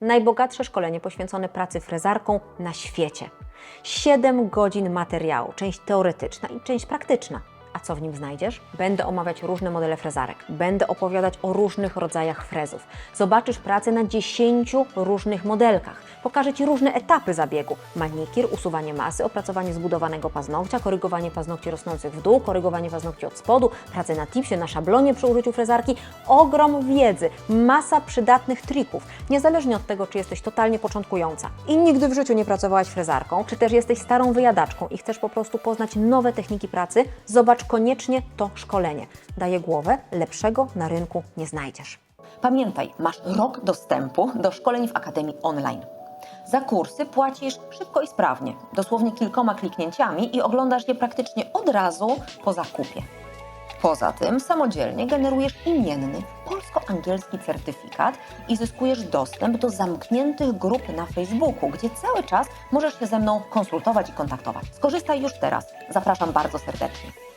Najbogatsze szkolenie poświęcone pracy frezarką na świecie. 7 godzin materiału, część teoretyczna i część praktyczna. A co w nim znajdziesz? Będę omawiać różne modele frezarek, będę opowiadać o różnych rodzajach frezów. Zobaczysz pracę na 10 różnych modelkach. Pokażę Ci różne etapy zabiegu: manikir, usuwanie masy, opracowanie zbudowanego paznokcia, korygowanie paznokci rosnących w dół, korygowanie paznokci od spodu, pracę na tipsie, na szablonie przy użyciu frezarki. Ogrom wiedzy, masa przydatnych trików, niezależnie od tego, czy jesteś totalnie początkująca i nigdy w życiu nie pracowałaś frezarką, czy też jesteś starą wyjadaczką i chcesz po prostu poznać nowe techniki pracy, zobacz koniecznie to szkolenie. Daje głowę, lepszego na rynku nie znajdziesz. Pamiętaj, masz rok dostępu do szkoleń w Akademii Online. Za kursy płacisz szybko i sprawnie, dosłownie kilkoma kliknięciami i oglądasz je praktycznie od razu po zakupie. Poza tym samodzielnie generujesz imienny polsko-angielski certyfikat i zyskujesz dostęp do zamkniętych grup na Facebooku, gdzie cały czas możesz się ze mną konsultować i kontaktować. Skorzystaj już teraz. Zapraszam bardzo serdecznie.